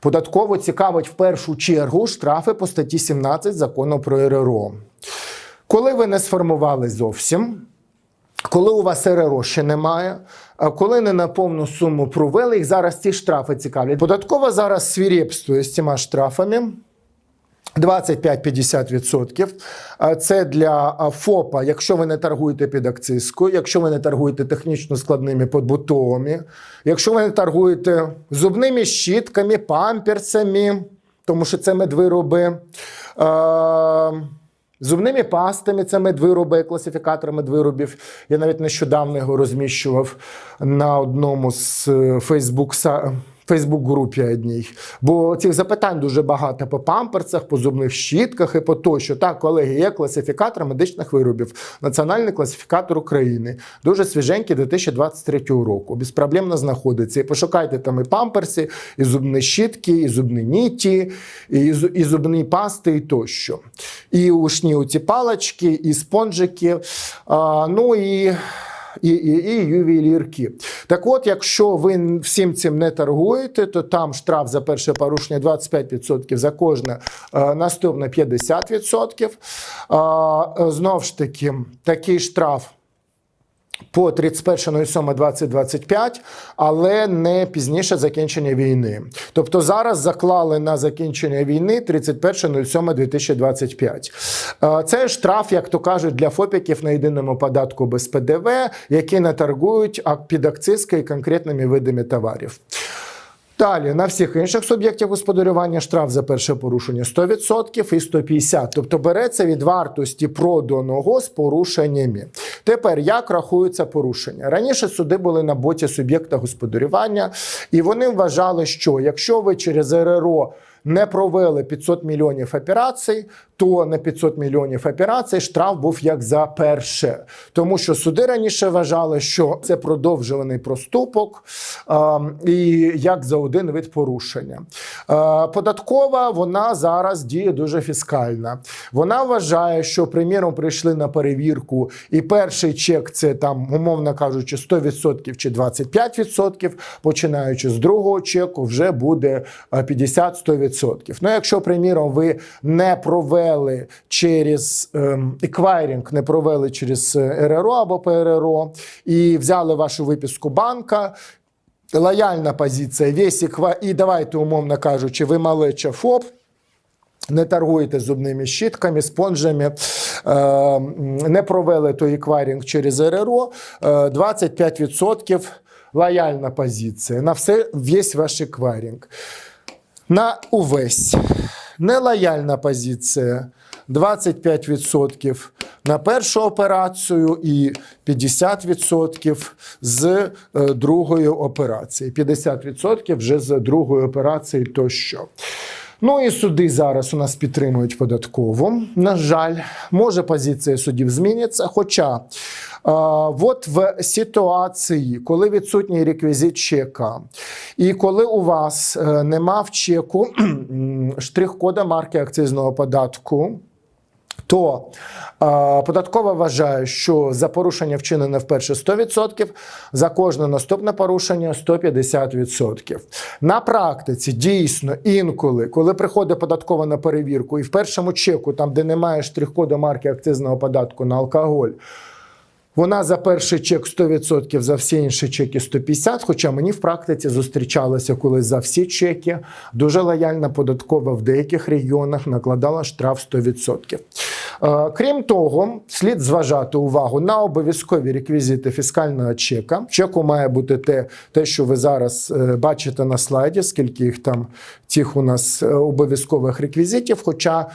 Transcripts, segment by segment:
Податково цікавить в першу чергу штрафи по статті 17 закону про РРО. Коли ви не сформували зовсім, коли у вас РРО ще немає, коли не на повну суму провели, їх зараз ці штрафи цікавлять. Податкова зараз свірепствує з цими штрафами. 25-50%. А Це для ФОПа, якщо ви не торгуєте під акцизкою, якщо ви не торгуєте технічно складними побутовими, якщо ви не торгуєте зубними щітками, памперсами, тому що це медвироби. Зубними пастами це медвироби, класифікатор медвиробів. Я навіть нещодавно його розміщував на одному з Фейсбук Фейсбук-групі одній. Бо цих запитань дуже багато по памперцях, по зубних щітках і по тощо. Так, колеги, є класифікатор медичних виробів, національний класифікатор України. Дуже свіженький 2023 року. Безпроблемно знаходиться. І пошукайте там і памперси, і зубні щітки, і зубні ніті, і, і зубні пасти, і тощо. І ушні оці палочки, і спонжики. А, ну і і, і, і ювелірки. Так от, якщо ви всім цим не торгуєте, то там штраф за перше порушення 25%, за кожне е, наступне 50%. А, е, Знов ж таки, такий штраф. По 31.07.2025, але не пізніше закінчення війни. Тобто зараз заклали на закінчення війни 31.07.2025. Е, Це штраф, як то кажуть, для ФОПіків на єдиному податку без ПДВ, які не торгують під акцизки і конкретними видами товарів. Далі на всіх інших суб'єктів господарювання штраф за перше порушення 100% і 150%. Тобто береться від вартості проданого з порушеннями. Тепер як рахуються порушення? Раніше суди були на боці суб'єкта господарювання, і вони вважали, що якщо ви через РРО не провели 500 мільйонів операцій, то на 500 мільйонів операцій штраф був як за перше, тому що суди раніше вважали, що це продовжуваний проступок ем, і як за один вид порушення. Е, податкова вона зараз діє дуже фіскальна. Вона вважає, що приміром прийшли на перевірку, і перший чек це там, умовно кажучи, 100% чи 25%, починаючи з другого чеку, вже буде е, 50-100%. 5%. Ну, якщо, приміром, ви не провели через ем, еквайрінг, не провели через е, РРО або ПРРО і взяли вашу випіску банка. Лояльна позиція, весь еква... і давайте, умовно кажучи, ви малеча ФОП, не торгуєте зубними щітками, спонжами, е, не провели той еквайрінг через РРО, е, 25% лояльна позиція на все весь ваш еквайрінг. На увесь нелояльна позиція 25% на першу операцію і 50% з е, другої операції. 50% вже з другої операції тощо. Ну і суди зараз у нас підтримують податково. На жаль, може позиція судів зміниться. Хоча е, от в ситуації, коли відсутній реквізит чека, і коли у вас е, нема в чеку штрих-кода марки акцизного податку. То е, податкова вважає, що за порушення вчинене вперше 100%, за кожне наступне порушення 150%. На практиці дійсно інколи, коли приходить податкова на перевірку, і в першому чеку, там де немає штрих-коду марки акцизного податку на алкоголь, вона за перший чек 100%, за всі інші чеки 150%, Хоча мені в практиці зустрічалося, коли за всі чеки дуже лояльна податкова в деяких регіонах накладала штраф 100%. Е, Крім того, слід зважати увагу на обов'язкові реквізити фіскального чека. Чеку має бути те, те, що ви зараз е, бачите на слайді, скільки їх там цих у нас е, обов'язкових реквізитів. Хоча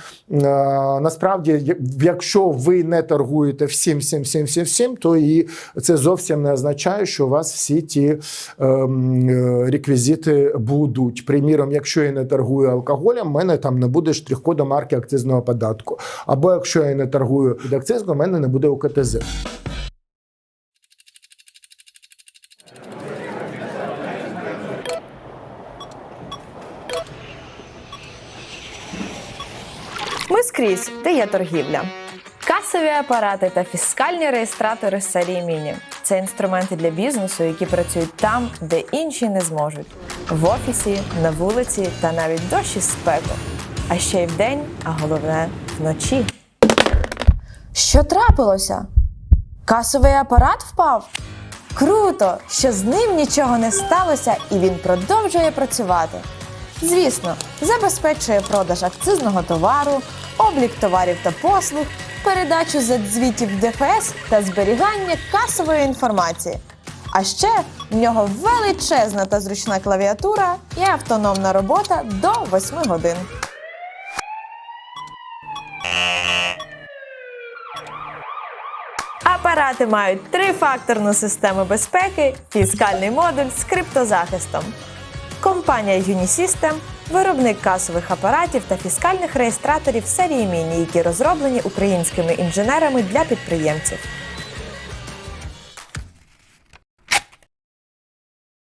насправді, якщо ви не торгуєте всім, всім, всім, всім, всім, то і це зовсім не означає, що у вас всі ті ем, реквізити будуть. Приміром, якщо я не торгую алкоголем, в мене там не буде штрих-коду марки акцизного податку. Або якщо я не торгую під акцизом, у мене не буде УКТЗ. Ми скрізь, де є торгівля. Касові апарати та фіскальні реєстратори серії Міні це інструменти для бізнесу, які працюють там, де інші не зможуть: в офісі, на вулиці та навіть дощі спеку. А ще й вдень, а головне вночі. Що трапилося? Касовий апарат впав? Круто, що з ним нічого не сталося і він продовжує працювати. Звісно, забезпечує продаж акцизного товару, облік товарів та послуг, передачу звітів ДФС та зберігання касової інформації. А ще в нього величезна та зручна клавіатура і автономна робота до 8 годин. Апарати мають трифакторну систему безпеки, фіскальний модуль з криптозахистом. Компанія Unisystem – виробник касових апаратів та фіскальних реєстраторів серії Міні, які розроблені українськими інженерами для підприємців.